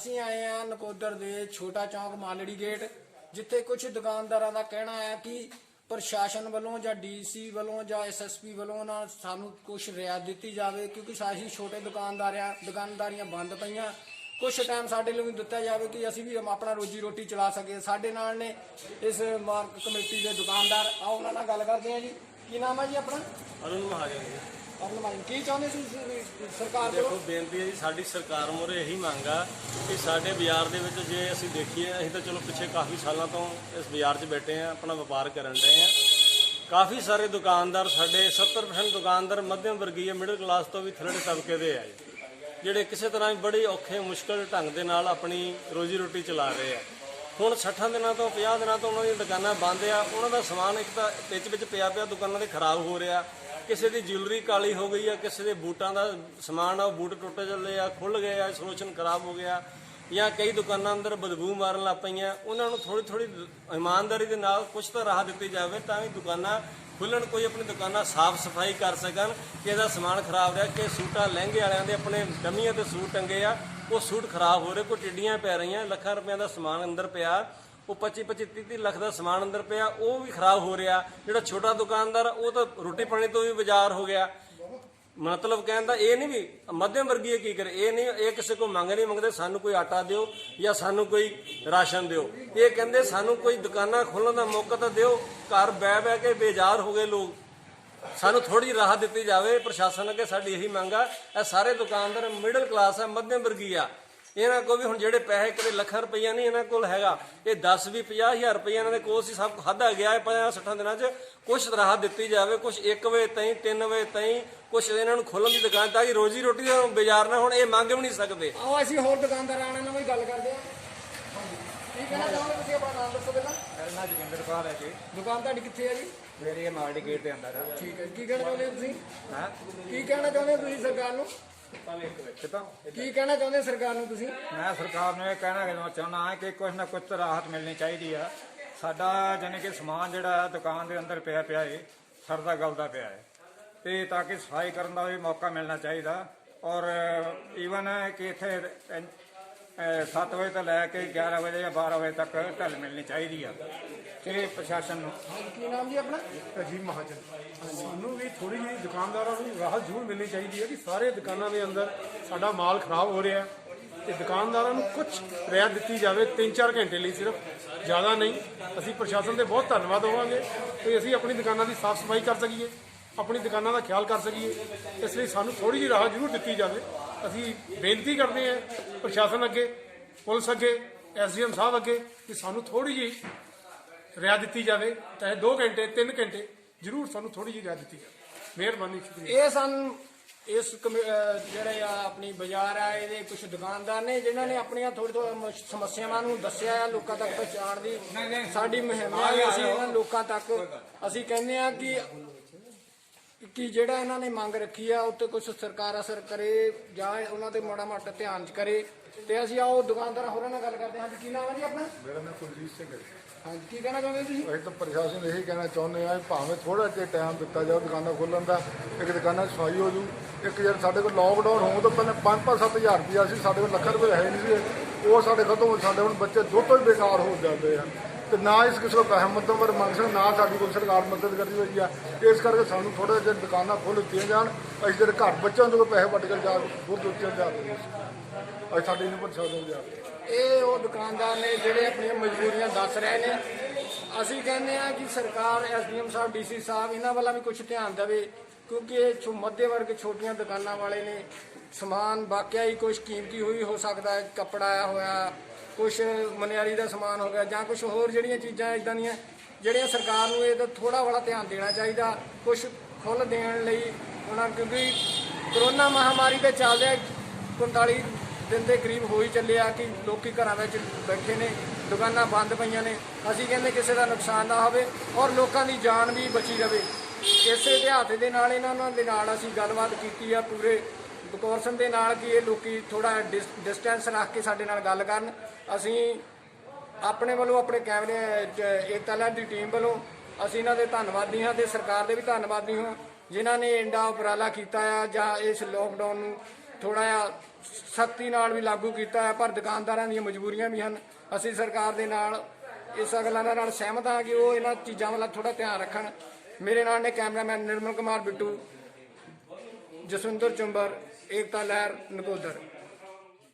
ਅਸੀਂ ਆਏ ਹਾਂ ਨਕੋਦਰ ਦੇ ਛੋਟਾ ਚੌਂਕ ਮਾਲੜੀ ਗੇਟ, ਜਿੱਥੇ ਕੁਝ ਦੁਕਾਨਦਾਰਾਂ ਦਾ ਕਹਿਣਾ ਹੈ ਕਿ ਪ੍ਰਸ਼ਾਸਨ ਵੱਲੋਂ ਜਾਂ ਡੀਸੀ ਵੱਲੋਂ ਜਾਂ ਐਸਐਸਪੀ ਵੱਲੋਂ ਨਾ ਸਾਨੂੰ ਕੁਝ ਰਿਆਇਤ ਦਿੱਤੀ ਜਾਵੇ, ਕਿਉਂਕਿ ਸਾਹੀ ਛੋਟੇ ਦੁਕਾਨਦਾਰਾਂ ਦੁਕਾਨਦਾਰੀਆਂ ਬੰਦ ਪਈਆਂ। ਕੁਝ ਟਾਈਮ ਸਾਡੇ ਲਈ ਵੀ ਦਿੱਤਾ ਜਾਵੇ ਕਿ ਅਸੀਂ ਵੀ ਆਪਣਾ ਰੋਜੀ ਰੋਟੀ ਚਲਾ ਸਕੀਏ। ਸਾਡੇ ਨਾਲ ਨੇ ਇਸ ਮਾਰਕ ਕਮੇਟੀ ਦੇ ਦੁਕਾਨਦਾਰ। ਆਓ ਉਹਨਾਂ ਨਾਲ ਗੱਲ ਕਰਦੇ ਹਾਂ ਜੀ। ਕੀ ਨਾਮ ਹੈ ਜੀ ਆਪਣਾ? ਅਰੁਣ ਮਹਾਜਨ ਜੀ ਕੀ ਚਾਹੁੰਦੇ ਸੀ ਸ- ਸਰਕਾਰ ਦੇਖੋ ਕੋਲੋਂ ਬੇਨਤੀ ਹੈ ਜੀ, ਸਾਡੀ ਸਰਕਾਰ ਮੋਰੇ ਇਹੀ ਮੰਗ ਆ ਕਿ ਸਾਡੇ ਬਾਜ਼ਾਰ ਦੇ ਵਿੱਚ ਜੇ ਅਸੀਂ ਦੇਖੀਏ, ਅਸੀਂ ਤਾਂ ਚਲੋ ਪਿੱਛੇ ਕਾਫੀ ਸਾਲਾਂ ਤੋਂ ਇਸ ਬਾਜ਼ਾਰ 'ਚ ਬੈਠੇ ਆ ਆਪਣਾ ਵਪਾਰ ਕਰਨ ਰਹੇ ਆ ਕਾਫੀ ਸਾਰੇ ਦੁਕਾਨਦਾਰ ਸਾਡੇ 70% ਦੁਕਾਨਦਾਰ ਮੱਧਮ ਵਰਗੀਏ ਮਿਡਲ ਕਲਾਸ ਤੋਂ ਵੀ ਥੱਲੜੇ ਤਬਕੇ ਦੇ ਆ ਜੀ। ਜਿਹੜੇ ਕਿਸੇ ਤਰ੍ਹਾਂ ਵੀ ਬੜੀ ਔਖੇ, ਮੁਸ਼ਕਲ ਢੰਗ ਦੇ ਨਾਲ ਆਪਣੀ ਰੋਜੀ ਰੋਟੀ ਚਲਾ ਰਹੇ ਆ। ਹੁਣ 60 ਦਿਨਾਂ ਤੋਂ 50 ਦਿਨਾਂ ਤੋਂ ਉਹਨਾਂ ਦੀਆਂ ਦੁਕਾਨਾਂ ਬੰਦ ਆ। ਉਹਨਾਂ ਦਾ ਸਮਾਨ ਇੱਕ ਤਾਂ ਵਿੱਚ ਵਿੱਚ ਪਿਆ ਪਿਆ, ਦੁਕਾਨਾਂ ਦੇ ਖਰਾਬ ਹੋ ਰਿਹਾ। ਕਿਸੇ ਦੀ ਜਿਊਲਰੀ ਕਾਲੀ ਹੋ ਗਈ ਆ, ਕਿਸੇ ਦੇ ਬੂਟਾਂ ਦਾ ਸਮਾਨ ਆ, ਉਹ ਬੂਟ ਟੁੱਟ ਚੱਲੇ ਆ ਖੁੱਲ ਗਏ ਆ ਸੋਲੂਸ਼ਨ ਖਰਾਬ ਹੋ ਗਿਆ। ਜਾਂ ਕਈ ਦੁਕਾਨਾਂ ਅੰਦਰ ਬਦਬੂ ਮਾਰਨ ਲੱਗ ਪਈਆਂ। ਉਹਨਾਂ ਨੂੰ ਥੋੜੀ ਥੋੜੀ ਇਮਾਨਦਾਰੀ ਦੇ ਨਾਲ ਕੁਝ ਤਾਂ ਰਾਹ ਦਿੱਤੀ ਜਾਵੇ, ਤਾਂ ਕਿ ਦੁਕਾਨਾਂ ਖੁੱਲਣ ਕੋਈ ਆਪਣੀ ਦੁਕਾਨਾਂ ਸਾਫ਼ ਸਫ਼ਾਈ ਕਰ ਸਕਣ, ਕਿ ਇਹਦਾ ਸਮਾਨ ਖਰਾਬ ਰਿਹਾ, ਕਿ ਸੂਟਾਂ ਲਹਿੰਗੇ ਵਾਲਿਆਂ ਦੇ ਆਪਣੇ ਡੰਮੀਆਂ ਤੇ ਸੂਟ ਟੰਗੇ ਆ। ਉਹ ਸੂਟ ਖਰਾਬ ਹੋ ਰਹੇ ਕੋਈ ਟਿੱਡੀਆਂ ਪੈ ਰਹੀਆਂ, ਲੱਖਾਂ ਰੁਪਏ ਦਾ ਸਮਾਨ ਅੰਦਰ ਪਿਆ, ਉਹ 25 25 30 ਲੱਖ ਦਾ ਸਮਾਨ ਅੰਦਰ ਪਿਆ, ਉਹ ਵੀ ਖਰਾਬ ਹੋ ਰਿਹਾ। ਜਿਹੜਾ ਛੋਟਾ ਦੁਕਾਨਦਾਰ, ਉਹ ਤਾਂ ਰੋਟੀ ਪਾਣੀ ਤੋਂ ਵੀ ਬਾਜ਼ਾਰ ਹੋ ਗਿਆ। ਮਤਲਬ ਕਹਿੰਦਾ ਇਹ ਨਹੀਂ ਵੀ ਮੱਧਮ ਵਰਗੀ ਕੀ ਕਰੇ, ਇਹ ਨਹੀਂ, ਇਹ ਕਿਸੇ ਕੋ ਮੰਗ ਨਹੀਂ ਮੰਗਦੇ, ਸਾਨੂੰ ਕੋਈ ਆਟਾ ਦਿਓ ਜਾਂ ਸਾਨੂੰ ਕੋਈ ਰਾਸ਼ਨ ਦਿਓ। ਇਹ ਕਹਿੰਦੇ ਸਾਨੂੰ ਕੋਈ ਦੁਕਾਨਾਂ ਖੋਲਣ ਦਾ ਮੌਕਾ ਤਾਂ ਦਿਓ, ਘਰ ਬਹਿ ਬਹਿ ਕੇ ਬੇਜ਼ਾਰ ਹੋ ਗਏ ਲੋਕ। ਸਾਨੂੰ ਥੋੜੀ ਰਾਹਤ ਦਿੱਤੀ ਜਾਵੇ ਪ੍ਰਸ਼ਾਸਨ ਅੱਗੇ ਸਾਡੀ ਇਹੀ ਮੰਗ ਆ। ਇਹ ਸਾਰੇ ਦੁਕਾਨਦਾਰ ਮਿਡਲ ਕਲਾਸ ਆ ਮੱਧਮ ਵਰਗੀ ਆ। ਇਹਨਾਂ ਕੋਲ ਵੀ ਹੁਣ ਜਿਹੜੇ ਪੈਸੇ ਕਿਤੇ ਲੱਖਾਂ ਰੁਪਈਆ ਨਹੀਂ ਇਹਨਾਂ ਕੋਲ ਹੈਗਾ। ਇਹ 10 ਵੀ 50000 ਰੁਪਈਆ ਇਹਨਾਂ ਦੇ ਕੋਲ ਸੀ ਸਭ ਖਾਦਾ ਗਿਆ ਹੈ 50 60 ਦਿਨਾਂ 'ਚ। ਕੁਛ ਰਾਹਤ ਦਿੱਤੀ ਜਾਵੇ ਕੁਛ 1 ਵਜੇ ਤਾਈਂ 3 ਵਜੇ ਤਾਈਂ ਕੁਛ ਇਹਨਾਂ ਨੂੰ ਖੋਲਣ ਦੀ ਦੁਕਾਨ ਤਾਂ ਕਿ ਰੋਜੀ ਰੋਟੀ ਦਾ ਬਾਜ਼ਾਰ ਨਾ ਹੁਣ ਇਹ ਮੰਗ ਵੀ ਨਹੀਂ ਸਕਦੇ। ਆਓ ਅਸੀਂ ਹੋਰ ਦੁਕਾਨਦਾਰਾਂ ਨਾਲ ਵੀ ਗੱਲ ਕਰਦੇ ਹਾਂ। ਕੀ ਕਹਿਣਾ ਚਾਹੁੰਦੇ ਤੁਸੀਂ ਆਪਣਾ ਨਾਮ ਦੱਸੋ ਪਹਿਲਾਂ। ਮੇਰਾ ਨਾਮ ਜੋਗਿੰਦਰ ਪਾਲ ਹੈ ਜੀ ਦੁਕਾਨ ਤੁਹਾਡੀ ਕਿੱਥੇ ਹੈ ਜੀ? ਮੇਰੀ ਇਹ ਮਾਲਡੀ ਗੇਟ ਦੇ ਅੰਦਰ ਹੈ ਠੀਕ ਹੈ ਕੀ ਕਹਿਣਾ ਚਾਹੁੰਦੇ ਹੋ ਤੁਸੀਂ? ਹਾਂ? ਕੀ ਕਹਿਣਾ ਚਾਹੁੰਦੇ ਹੋ ਤੁਸੀਂ ਸਰਕਾਰ ਨੂੰ? ਕਿਤਾ ਕੀ ਕਹਿਣਾ ਚਾਹੁੰਦੇ ਹੋ ਸਰਕਾਰ ਨੂੰ ਤੁਸੀਂ? ਮੈਂ ਸਰਕਾਰ ਨੂੰ ਇਹ ਕਹਿਣਾ ਚਾਹੁੰਦਾ ਹਾਂ ਕਿ ਕੁਝ ਨਾ ਕੁਝ ਰਾਹਤ ਮਿਲਣੀ ਚਾਹੀਦੀ ਆ। ਸਾਡਾ ਜਾਣੀ ਕਿ ਸਮਾਨ ਜਿਹੜਾ ਹੈ ਦੁਕਾਨ ਦੇ ਅੰਦਰ ਪਿਆ ਪਿਆ ਹੈ ਸਰਦਾ ਗਲਦਾ ਪਿਆ ਹੈ ਤੇ ਤਾਂ ਕਿ ਸਫ਼ਾਈ ਕਰਨ ਦਾ ਵੀ ਮੌਕਾ ਮਿਲਣਾ ਚਾਹੀਦਾ। ਔਰ ਈਵਨ ਕਿ ਇੱਥੇ 7 ਵਜੇ ਤੋਂ ਲੈ ਕੇ 11 ਵਜੇ ਜਾਂ 12 ਵਜੇ ਤੱਕ ਢਲ ਮਿਲਣੀ ਚਾਹੀਦੀ ਆ। ਤੇ ਪ੍ਰਸ਼ਾਸਨ ਨੂੰ ਕੀ ਨਾਮ ਜੀ ਆਪਣਾ? ਅਜੀਬ ਮਹਾਜਨ। ਸਾਨੂੰ ਵੀ ਥੋੜੀ ਜਿਹੀ ਦੁਕਾਨਦਾਰਾਂ ਨੂੰ ਰਾਹਤ ਜ਼ਰੂਰ ਮਿਲਣੀ ਚਾਹੀਦੀ ਹੈ ਕਿ ਸਾਰੇ ਦੁਕਾਨਾਂ ਦੇ ਅੰਦਰ ਸਾਡਾ ਮਾਲ ਖਰਾਬ ਹੋ ਰਿਹਾ ਤੇ ਦੁਕਾਨਦਾਰਾਂ ਨੂੰ ਕੁਝ ਰਿਆਇਤ ਦਿੱਤੀ ਜਾਵੇ 3-4 ਘੰਟੇ ਲਈ ਸਿਰਫ ਜ਼ਿਆਦਾ ਨਹੀਂ। ਅਸੀਂ ਪ੍ਰਸ਼ਾਸਨ ਦੇ ਬਹੁਤ ਧੰਨਵਾਦ ਹੋਵਾਂਗੇ ਕਿ ਅਸੀਂ ਆਪਣੀ ਦੁਕਾਨਾਂ ਦੀ ਸਾਫ਼ ਸਫ਼ਾਈ ਕਰ ਸਕੀਏ। ਆਪਣੀ ਦੁਕਾਨਾਂ ਦਾ ਖਿਆਲ ਕਰ ਸਕੀਏ। ਇਸ ਲਈ ਸਾਨੂੰ ਥੋੜੀ ਜਿਹੀ ਰਾਹਤ ਜ਼ਰੂਰ ਦਿੱਤੀ ਜਾਵੇ। ਅਸੀਂ ਬੇਨਤੀ ਕਰਦੇ ਹਾਂ ਪ੍ਰਸ਼ਾਸਨ ਅੱਗੇ, ਪੁਲਿਸ ਅੱਗੇ, ਐਸਡੀਐਮ ਸਾਹਿਬ ਅੱਗੇ ਕਿ ਸਾਨੂੰ ਥੋੜੀ ਜਿਹੀ ਰਿਆਇਤ ਦਿੱਤੀ ਜਾਵੇ। ਚਾਹੇ 2 ਘੰਟੇ 3 ਘੰਟੇ ਜ਼ਰੂਰ ਸਾਨੂੰ ਥੋੜੀ ਜਿਹੀ ਰਿਆਇਤ ਦਿੱਤੀ ਜਾਵੇ। ਮਿਹਰਬਾਨੀ, ਸ਼ੁਕਰੀਆ। ਇਹ ਸਾਨੂੰ ਇਸ ਕਮੇ- ਜਿਹੜੇ ਆ ਆਪਣੀ ਬਾਜ਼ਾਰ ਆ, ਇਹਦੇ ਕੁਝ ਦੁਕਾਨਦਾਰ ਨੇ ਜਿਨ੍ਹਾਂ ਨੇ ਆਪਣੀਆਂ ਥੋੜੀ ਥੋੜੀ ਸਮੱਸਿਆਵਾਂ ਨੂੰ ਦੱਸਿਆ ਆ, ਲੋਕਾਂ ਤੱਕ ਪਹੁੰਚਾਉਣ ਦੀ। ਸਾਡੀ ਮੁਹਿੰਮ ਅਸੀਂ ਇਹਨਾਂ ਲੋਕਾਂ ਤੱਕ। ਅਸੀਂ ਕਹਿੰਦੇ ਆ ਕਿ ਕਿ ਜਿਹੜਾ ਇਹਨਾਂ ਨੇ ਮੰਗ ਰੱਖੀ ਆ ਉੱਤੇ ਕੁਝ ਸਰਕਾਰ ਅਸਰ ਕਰੇ ਜਾਂ ਉਹਨਾਂ ਤੇ ਮਾੜਾ ਮਾਟਾ ਧਿਆਨ ਚ ਕਰੇ। ਤੇ ਅਸੀਂ ਆਓ ਦੁਕਾਨਦਾਰ ਹੋਰਾਂ ਨਾਲ ਗੱਲ ਕਰਦੇ ਹਾਂ। ਜੀ ਕੀ ਨਾਮ ਹੈ ਜੀ ਆਪਣਾ? ਮੇਰਾ ਨਾਮ ਕੁਲਜੀਤ ਸਿੰਘ ਹੈ ਹਾਂਜੀ ਕੀ ਕਹਿਣਾ ਚਾਹੁੰਦੇ ਤੁਸੀਂ? ਅਸੀਂ ਤਾਂ ਪ੍ਰਸ਼ਾਸਨ ਇਹੀ ਕਹਿਣਾ ਚਾਹੁੰਦੇ ਆ ਭਾਵੇਂ ਥੋੜਾ ਜਿਹਾ ਟਾਈਮ ਦਿੱਤਾ ਜਾਵੇ ਦੁਕਾਨਾਂ ਖੋਲ੍ਹਣ ਦਾ ਇੱਕ ਦੁਕਾਨਾਂ ਸਫ਼ਾਈ ਹੋ ਜੂ। ਇੱਕ ਯਾਰ ਸਾਡੇ ਕੋਲ ਲੋਕਡਾਊਨ ਹੋਣ ਤੋਂ ਪਹਿਲਾਂ 5-5 7000 ਰੁਪਇਆ ਸੀ ਸਾਡੇ ਕੋਲ ਲੱਖਾਂ ਰੁਪਏ ਹੈ ਨਹੀਂ ਸੀ। ਉਹ ਸਾਡੇ ਖਤਮ ਹੋ ਸਾਡੇ ਹੁਣ ਬੱਚੇ ਦੁੱਧ ਤੋਂ ਹੀ ਬੇਕਾਰ ਹੋ ਜਾਂਦੇ ਆ। ਤੇ ਨਾ ਇਸ ਕਿਸੇ ਕੋਲ ਪੈਸਾ ਮਦਦ ਵਰ ਮੰਗ ਸਕਣ, ਨਾ ਸਾਡੀ ਕੋਲ ਸਰਕਾਰ ਮਦਦ ਕਰਦੀ ਹੋਈ ਆ। ਇਸ ਕਰਕੇ ਸਾਨੂੰ ਥੋੜਾ ਜਿਹਾ ਦੁਕਾਨਾਂ ਖੋਲ੍ਹ ਦਿੱਤੀਆਂ ਜਾਣ, ਅਸੀਂ ਜਿਹੜੇ ਘਰ ਬੱਚਿਆਂ ਤੋਂ ਪੈਸੇ ਵੱਟ ਕੇ ਜਾ ਦੁੱਧ ਉੱਤੇ ਜਾ ਦਿੰਦੇ ਸੀ ਅੱਜ ਸਾਡੀ ਨਹੀਂ ਪ੍ਰਸ਼ਾਸਨ ਜਾ ਇਹ ਉਹ ਦੁਕਾਨਦਾਰ ਨੇ ਜਿਹੜੇ ਆਪਣੀਆਂ ਮਜਬੂਰੀਆਂ ਦੱਸ ਰਹੇ ਨੇ। ਅਸੀਂ ਕਹਿੰਦੇ ਆ ਕਿ ਸਰਕਾਰ, ਐਸਡੀਐਮ ਸਾਹਿਬ, ਡੀਸੀ ਸਾਹਿਬ, ਇਹਨਾਂ ਵੱਲ ਵੀ ਕੁਝ ਧਿਆਨ ਦੇਵੇ, ਕਿਉਂਕਿ ਇਹ ਛੋ ਮੱਧੇ ਵਰਗ ਛੋਟੀਆਂ ਦੁਕਾਨਾਂ ਵਾਲੇ ਨੇ। ਸਮਾਨ ਵਾਕਿਆ ਹੀ ਕੁਝ ਕੀਮਤੀ ਹੋਈ ਹੋ ਸਕਦਾ ਹੈ, ਕੱਪੜਾ ਆਇਆ ਹੋਇਆ ਕੁਝ ਮਨਿਆਰੀ ਦਾ ਸਮਾਨ ਹੋ ਗਿਆ ਜਾਂ ਕੁਝ ਹੋਰ ਜਿਹੜੀਆਂ ਚੀਜ਼ਾਂ ਇਦਾਂ ਦੀਆਂ, ਜਿਹੜੀਆਂ ਸਰਕਾਰ ਨੂੰ ਇਹਦਾ ਥੋੜਾ ਬੜਾ ਧਿਆਨ ਦੇਣਾ ਚਾਹੀਦਾ ਕੁਝ ਖੁੱਲ ਦੇਣ ਲਈ ਉਹਨਾਂ ਕਿਉਂਕਿ ਕਰੋਨਾ ਮਹਾਮਾਰੀ ਦੇ ਚੱਲਦੇ 45 ਦਿਨ ਦੇ ਕਰੀਬ ਹੋ ਹੀ ਚੱਲਿਆ ਕਿ ਲੋਕੀ ਘਰਾਂ ਵਿੱਚ ਬੈਠੇ ਨੇ, ਦੁਕਾਨਾਂ ਬੰਦ ਪਈਆਂ ਨੇ, ਅਸੀਂ ਕਹਿੰਦੇ ਕਿਸੇ ਦਾ ਨੁਕਸਾਨ ਨਾ ਹੋਵੇ ਔਰ ਲੋਕਾਂ ਦੀ ਜਾਨ ਵੀ ਬਚੀ ਰਵੇ। ਇਸੇ ਇਤਿਹਾਸ ਦੇ ਨਾਲ ਇਹਨਾਂ ਨਾਲ ਦੇ ਨਾਲ ਅਸੀਂ ਗੱਲਬਾਤ ਕੀਤੀ ਆ ਪੂਰੇ ਬਕੌਰਸਨ ਦੇ ਨਾਲ ਕਿ ਇਹ ਲੋਕੀ ਥੋੜਾ ਡਿਸਟੈਂਸ ਰੱਖ ਕੇ ਸਾਡੇ ਨਾਲ ਗੱਲ ਕਰਨ। ਅਸੀਂ ਆਪਣੇ ਵੱਲੋਂ, ਆਪਣੇ ਕੈਮਰੇ ਚ- ਏਕਤਾ ਲਹਿਰ ਦੀ ਟੀਮ ਵੱਲੋਂ ਅਸੀਂ ਇਹਨਾਂ ਦੇ ਧੰਨਵਾਦੀ ਹਾਂ ਤੇ ਸਰਕਾਰ ਦੇ ਵੀ ਧੰਨਵਾਦੀ ਹਾਂ, ਜਿਨ੍ਹਾਂ ਨੇ ਇੰਡਾ ਉਪਰਾਲਾ ਕੀਤਾ ਆ ਜਾਂ ਇਸ ਲੋਕਡਾਊਨ ਨੂੰ ਥੋੜਾ ਜਿਹਾ ਸਖਤੀ ਨਾਲ ਵੀ ਲਾਗੂ ਕੀਤਾ ਹੈ ਪਰ ਦੁਕਾਨਦਾਰਾਂ ਦੀਆਂ ਮਜਬੂਰੀਆਂ ਵੀ ਹਨ। ਅਸੀਂ ਸਰਕਾਰ ਦੇ ਨਾਲ ਇਸ ਗੱਲਾਂ ਦੇ ਨਾਲ ਸਹਿਮਤ ਹਾਂ ਕਿ ਉਹ ਇਹਨਾਂ ਚੀਜ਼ਾਂ ਵੱਲ ਥੋੜਾ ਧਿਆਨ ਰੱਖਣ। ਮੇਰੇ ਨਾਲ ਨੇ ਕੈਮਰਾਮੈਨ ਨਿਰਮਲ ਕੁਮਾਰ ਬਿੱਟੂ, ਜਸਵਿੰਦਰ ਚੁੰਬਰ, ਏਕਤਾ ਲਹਿਰ, ਨਕੋਦਰ।